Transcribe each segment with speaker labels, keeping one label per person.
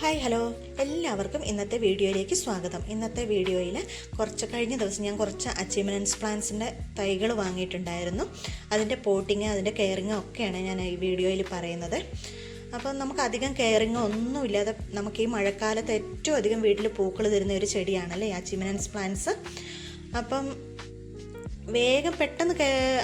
Speaker 1: Hi hello എല്ലാവർക്കും ഇന്നത്തെ വീഡിയോയിലേക്ക് സ്വാഗതം. ഇന്നത്തെ വീഡിയോയിൽ കുറച്ച് കഴിഞ്ഞ ദിവസം ഞാൻ കുറച്ച് അച്ചീവ്മെന്റ്സ് പ്ലാൻസിന്റെ തൈകൾ വാങ്ങിയിട്ടുണ്ടായിരുന്നു. അതിന്റെ പോട്ടിങ് അതിന്റെ കെയറിങ് ഒക്കെയാണ് ഞാൻ ഈ വീഡിയോയിൽ പറയുന്നത്. അപ്പം നമുക്ക് അധികം കെയറിങ് ഒന്നുമില്ലാതെ നമുക്ക് ഈ മഴക്കാലത്ത് ഏറ്റവും അധികം വീട്ടിൽ പൂക്കൾ തരുന്ന ഒരു ചെടിയാണല്ലേ അച്ചീവ്മെന്റ്സ് പ്ലാന്റ്സ് അപ്പം വേഗം പെട്ടെന്ന്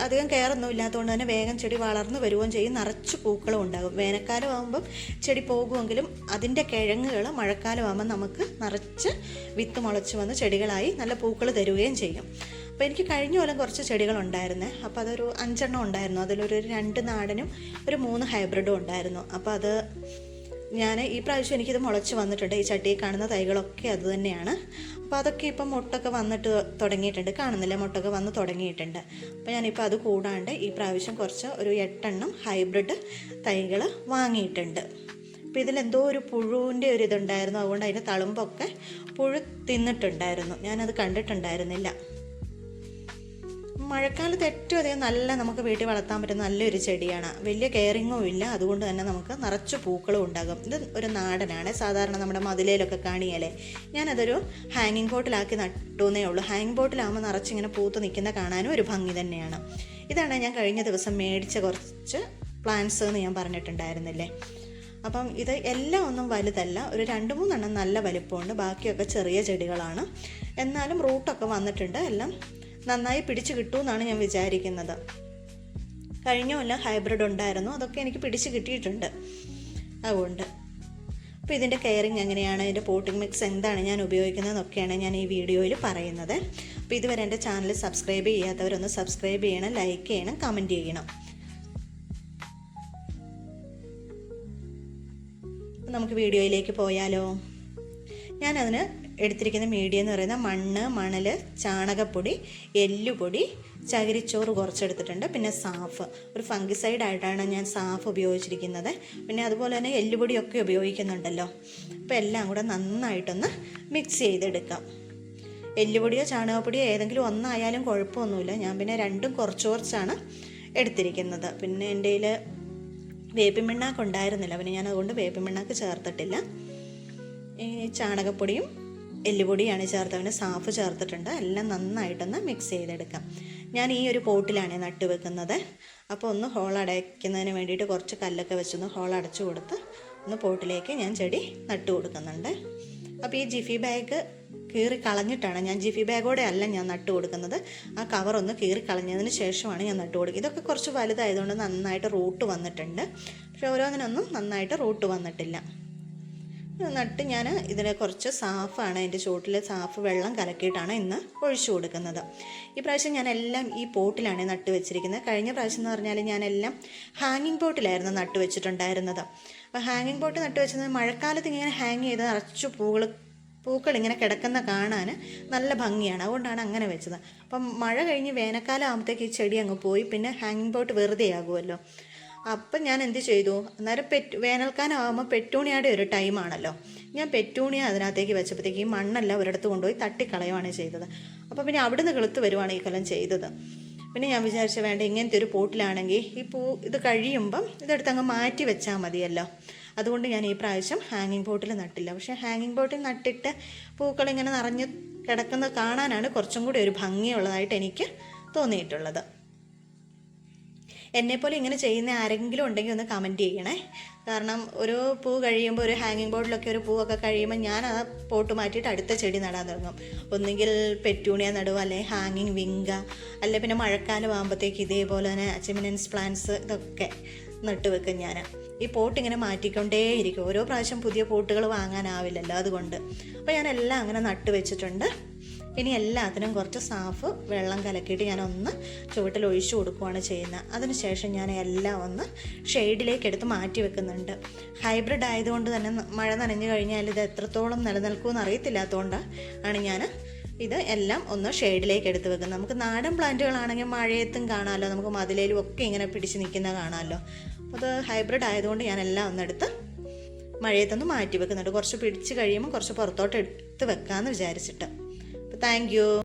Speaker 1: അധികം കെയറൊന്നും ഇല്ലാത്തതുകൊണ്ട് തന്നെ വേഗം ചെടി വളർന്നു വരുകയും ചെയ്യും. നിറച്ച് പൂക്കളും ഉണ്ടാകും. വേനൽക്കാലം ആകുമ്പം ചെടി പോകുമെങ്കിലും അതിന്റെ കിഴങ്ങുകൾ മഴക്കാലം ആകുമ്പോൾ നമുക്ക് നിറച്ച് വിത്ത് മുളച്ച് വന്ന് ചെടികളായി നല്ല പൂക്കൾ തരുകയും ചെയ്യും. അപ്പോൾ എനിക്ക് കഴിഞ്ഞ കൊല്ലം കുറച്ച് ചെടികളുണ്ടായിരുന്നേ അപ്പോൾ അതൊരു അഞ്ചെണ്ണം ഉണ്ടായിരുന്നു. അതിലൊരു രണ്ട് നാടനും ഒരു മൂന്ന് ഹൈബ്രിഡും ഉണ്ടായിരുന്നു. അപ്പോൾ അത് ഞാൻ ഈ പ്രാവശ്യം എനിക്കിത് മുളച്ച് വന്നിട്ടുണ്ട്. ഈ ചട്ടിയിൽ കാണുന്ന തൈകളൊക്കെ അതുതന്നെയാണ് അപ്പോൾ അതൊക്കെ ഇപ്പം മുട്ടൊക്കെ വന്നിട്ട് തുടങ്ങിയിട്ടുണ്ട്. കാണുന്നില്ല? മുട്ടൊക്കെ വന്ന് തുടങ്ങിയിട്ടുണ്ട്. അപ്പോൾ ഞാനിപ്പോൾ അത് കൂടാണ്ട് ഈ പ്രാവശ്യം കുറച്ച് ഒരു എട്ടെണ്ണം ഹൈബ്രിഡ് തൈകൾ വാങ്ങിയിട്ടുണ്ട്. അപ്പോൾ ഇതിലെന്തോ ഒരു പുഴുവിന്റെ ഒരു ഇതുണ്ടായിരുന്നു. അതുകൊണ്ട് അതിന്റെ തളുമ്പൊക്കെ പുഴു തിന്നിട്ടുണ്ടായിരുന്നു. ഞാനത് കണ്ടിട്ടുണ്ടായിരുന്നില്ല. മഴക്കാലത്ത് ഏറ്റവും അധികം നല്ല നമുക്ക് വീട്ടിൽ വളർത്താൻ പറ്റുന്ന നല്ലൊരു ചെടിയാണ്. വലിയ കെയറിങ്ങും ഇല്ല. അതുകൊണ്ട് തന്നെ നമുക്ക് നിറച്ച് പൂക്കളും ഉണ്ടാകും. ഇത് ഒരു നാടനാണ്. സാധാരണ നമ്മുടെ മതിലയിലൊക്കെ കാണിയാലേ. ഞാനതൊരു ഹാങ്ങിങ് ബോട്ടിലാക്കി നട്ടുന്നേ ഉള്ളൂ. ഹാങ്ങിങ് ബോട്ടിലാകുമ്പോൾ നിറച്ചിങ്ങനെ പൂത്ത് നിൽക്കുന്ന കാണാനും ഒരു ഭംഗി തന്നെയാണ്. ഇതാണ് ഞാൻ കഴിഞ്ഞ ദിവസം മേടിച്ച കുറച്ച് പ്ലാന്റ്സ് എന്ന് ഞാൻ പറഞ്ഞിട്ടുണ്ടായിരുന്നില്ലേ. അപ്പം ഇത് എല്ലാം ഒന്നും വലുതല്ല. ഒരു രണ്ട് മൂന്നെണ്ണം നല്ല വലിപ്പമുണ്ട്. ബാക്കിയൊക്കെ ചെറിയ ചെടികളാണ്. എന്നാലും റൂട്ടൊക്കെ വന്നിട്ടുണ്ട്. എല്ലാം നന്നായി പിടിച്ചു കിട്ടുമെന്നാണ് ഞാൻ വിചാരിക്കുന്നത്. കഴിഞ്ഞ കൊല്ലം ഹൈബ്രിഡ് ഉണ്ടായിരുന്നു. അതൊക്കെ എനിക്ക് പിടിച്ചു കിട്ടിയിട്ടുണ്ട്. അതുകൊണ്ട്. അപ്പോൾ ഇതിന്റെ കെയറിങ് എങ്ങനെയാണ്? ഇതിന്റെ പോട്ടിംഗ് മിക്സ് എന്താണ് ഞാൻ ഉപയോഗിക്കുന്നതെന്നൊക്കെയാണ് ഞാൻ ഈ വീഡിയോയിൽ പറയുന്നത്. അപ്പോൾ ഇതുവരെ എന്റെ ചാനൽ സബ്സ്ക്രൈബ് ചെയ്യാത്തവരൊന്ന് സബ്സ്ക്രൈബ് ചെയ്യണം ലൈക്ക് ചെയ്യണം കമന്റ് ചെയ്യണം. നമുക്ക് വീഡിയോയിലേക്ക് പോയാലോ? ഞാനതിന് എടുത്തിരിക്കുന്ന മീഡിയം എന്ന് പറയുന്നത് മണ്ണ് മണൽ ചാണകപ്പൊടി എല്ലുപൊടി ചകിരിച്ചോറ് കുറച്ചെടുത്തിട്ടുണ്ട്. പിന്നെ സാഫ്. ഒരു ഫംഗിസൈഡ് ആയിട്ടാണ് ഞാൻ സാഫ് ഉപയോഗിച്ചിരിക്കുന്നത്. പിന്നെ അതുപോലെ തന്നെ എല്ലുപൊടിയൊക്കെ ഉപയോഗിക്കുന്നുണ്ടല്ലോ. അപ്പോൾ എല്ലാം കൂടെ നന്നായിട്ടൊന്ന് മിക്സ് ചെയ്തെടുക്കാം. എല്ലുപൊടിയോ ചാണകപ്പൊടിയോ ഏതെങ്കിലും ഒന്നായാലും കുഴപ്പമൊന്നുമില്ല. ഞാൻ പിന്നെ രണ്ടും കുറച്ച് കുറച്ചാണ് എടുത്തിരിക്കുന്നത്. പിന്നെ എന്റെ കയ്യിൽ വേപ്പിൻ പിണ്ണാക്ക് ഉണ്ടായിരുന്നില്ല. പിന്നെ ഞാൻ അതുകൊണ്ട് വേപ്പിൻ ചേർത്തിട്ടില്ല. ഈ ചാണകപ്പൊടിയും എല്ലുപൊടിയാണ് ചേർത്ത് അവന് സാഫ് ചേർത്തിട്ടുണ്ട്. എല്ലാം നന്നായിട്ടൊന്ന് മിക്സ് ചെയ്തെടുക്കാം. ഞാൻ ഈ ഒരു പോട്ടിലാണ് നട്ട് വെക്കുന്നത്. അപ്പോൾ ഒന്ന് ഹോൾ അടയ്ക്കുന്നതിന് വേണ്ടിയിട്ട് കുറച്ച് കല്ലൊക്കെ വെച്ചൊന്ന് ഹോൾ അടച്ചു കൊടുത്ത് ഒന്ന് പോട്ടിലേക്ക് ഞാൻ ചെടി നട്ടു കൊടുക്കുന്നുണ്ട്. അപ്പോൾ ഈ ജിഫി ബാഗ് കീറി കളഞ്ഞിട്ടാണ് ഞാൻ ജിഫി ബാഗോടെ അല്ല ഞാൻ നട്ടു കൊടുക്കുന്നത്. ആ കവർ ഒന്ന് കീറി കളഞ്ഞതിന് ശേഷമാണ് ഞാൻ നട്ടു കൊടുക്കുക ഇതൊക്കെ കുറച്ച് വലുതായതുകൊണ്ട് നന്നായിട്ട് റൂട്ട് വന്നിട്ടുണ്ട്. പക്ഷെ ഓരോന്നിനൊന്നും നന്നായിട്ട് റൂട്ട് വന്നിട്ടില്ല. നട്ട് ഞാൻ ഇതിന് കുറച്ച് സാഫാണ് എന്റെ ചുവട്ടിൽ സാഫ് വെള്ളം കലക്കിയിട്ടാണ് ഇന്ന് ഒഴിച്ചു കൊടുക്കുന്നത്. ഈ പ്രാവശ്യം ഞാൻ എല്ലാം ഈ പോട്ടിലാണ് നട്ട് വെച്ചിരിക്കുന്നത്. കഴിഞ്ഞ പ്രാവശ്യം എന്ന് പറഞ്ഞാൽ ഞാനെല്ലാം ഹാങ്ങിങ് പോട്ടിലായിരുന്നു നട്ട് വെച്ചിട്ടുണ്ടായിരുന്നത്. അപ്പോൾ ഹാങ്ങിങ് പോട്ട് നട്ട് വെച്ചത് മഴക്കാലത്ത് ഇങ്ങനെ ഹാങ് ചെയ്ത് നിറച്ച് പൂകൾ പൂക്കൾ ഇങ്ങനെ കിടക്കുന്ന കാണാൻ നല്ല ഭംഗിയാണ്. അതുകൊണ്ടാണ് അങ്ങനെ വെച്ചത്. അപ്പം മഴ കഴിഞ്ഞ് വേനൽക്കാലം ആകുമ്പോഴത്തേക്ക് ഈ ചെടി അങ്ങ് പോയി പിന്നെ ഹാങ്ങിങ് പോട്ട് വെറുതെ ആകുമല്ലോ അപ്പം ഞാൻ എന്ത് ചെയ്തു? അന്നേരം പെറ്റ് വേനൽക്കാലം ആകുമ്പോൾ പെറ്റൂണിയുടെ ഒരു ടൈമാണല്ലോ ഞാൻ പെറ്റൂണിയ അതിനകത്തേക്ക് വെച്ചപ്പോഴത്തേക്ക് ഈ മണ്ണെല്ലാം ഒരിടത്ത് കൊണ്ടുപോയി തട്ടിക്കളയുവാണ് ചെയ്തത്. അപ്പോൾ പിന്നെ അവിടുന്ന് കിളുത്ത് വരുവാണ് ഈ കൊല്ലം ചെയ്തത്. പിന്നെ ഞാൻ വിചാരിച്ച വേണ്ട ഇങ്ങനത്തെ ഒരു പോട്ടിലാണെങ്കിൽ ഈ പൂ ഇത് കഴിയുമ്പം ഇതെടുത്ത് അങ്ങ് മാറ്റി വെച്ചാൽ മതിയല്ലോ. അതുകൊണ്ട് ഞാൻ ഈ പ്രാവശ്യം ഹാങ്ങിങ് പോട്ടിൽ നട്ടില്ല. പക്ഷേ ഹാങ്ങിങ് പോട്ടിൽ നട്ടിട്ട് പൂക്കൾ ഇങ്ങനെ നിറഞ്ഞ് കിടക്കുന്നത് കാണാനാണ് കുറച്ചും കൂടി ഒരു ഭംഗിയുള്ളതായിട്ട് എനിക്ക് തോന്നിയിട്ടുള്ളത്. എന്നെപ്പോലെ ഇങ്ങനെ ചെയ്യുന്ന ആരെങ്കിലും ഉണ്ടെങ്കിൽ ഒന്ന് കമന്റ് ചെയ്യണേ. കാരണം ഒരു പൂ കഴിയുമ്പോൾ ഒരു ഹാങ്ങിങ് ബോർഡിലൊക്കെ ഒരു പൂവൊക്കെ കഴിയുമ്പോൾ ഞാൻ ആ പോട്ട് മാറ്റിയിട്ട് അടുത്ത ചെടി നടാൻ തുടങ്ങും. ഒന്നുകിൽ പെറ്റൂണിയ നടുക അല്ലെങ്കിൽ ഹാങ്ങിങ് വിങ്ക അല്ലെ പിന്നെ മഴക്കാലം ആകുമ്പോഴത്തേക്ക് ഇതേപോലെ തന്നെ അച്ചിമിനൻസ് പ്ലാന്റ്സ് ഇതൊക്കെ നട്ട് വെക്കും ഞാൻ. ഈ പോട്ട് ഇങ്ങനെ മാറ്റിക്കൊണ്ടേയിരിക്കും ഓരോ പ്രാവശ്യം പുതിയ പോട്ടുകൾ വാങ്ങാനാവില്ലല്ലോ അതുകൊണ്ട്. അപ്പോൾ ഞാൻ എല്ലാം അങ്ങനെ നട്ട് വെച്ചിട്ടുണ്ട്. ഇനി എല്ലാത്തിനും കുറച്ച് സാഫ് വെള്ളം കലക്കിയിട്ട് ഞാൻ ഒന്ന് ചുവട്ടിൽ ഒഴിച്ചു കൊടുക്കുകയാണ് ചെയ്യുന്നത്. അതിനുശേഷം ഞാൻ എല്ലാം ഒന്ന് ഷെയ്ഡിലേക്ക് എടുത്ത് മാറ്റി വെക്കുന്നുണ്ട്. ഹൈബ്രിഡ് ആയതുകൊണ്ട് തന്നെ മഴ നനഞ്ഞു കഴിഞ്ഞാൽ ഇത് എത്രത്തോളം നിലനിൽക്കുമെന്ന് അറിയത്തില്ലാത്തതുകൊണ്ട് ആണ് ഞാൻ ഇത് എല്ലാം ഒന്ന് ഷെയ്ഡിലേക്ക് എടുത്ത് വെക്കുന്നത്. നമുക്ക് നാടൻ പ്ലാന്റുകളാണെങ്കിൽ മഴയത്തും കാണാമല്ലോ. നമുക്ക് മതിലേലും ഒക്കെ ഇങ്ങനെ പിടിച്ച് നിൽക്കുന്ന കാണാമല്ലോ. അത് ഹൈബ്രിഡ് ആയതുകൊണ്ട് ഞാൻ എല്ലാം ഒന്ന് ഒന്നെടുത്ത് മഴയത്തൊന്ന് മാറ്റി വെക്കുന്നുണ്ട്. കുറച്ച് പിടിച്ച് കഴിയുമ്പോൾ കുറച്ച് പുറത്തോട്ട് എടുത്ത് വെക്കാമെന്ന് വിചാരിച്ചിട്ട്. Thank you.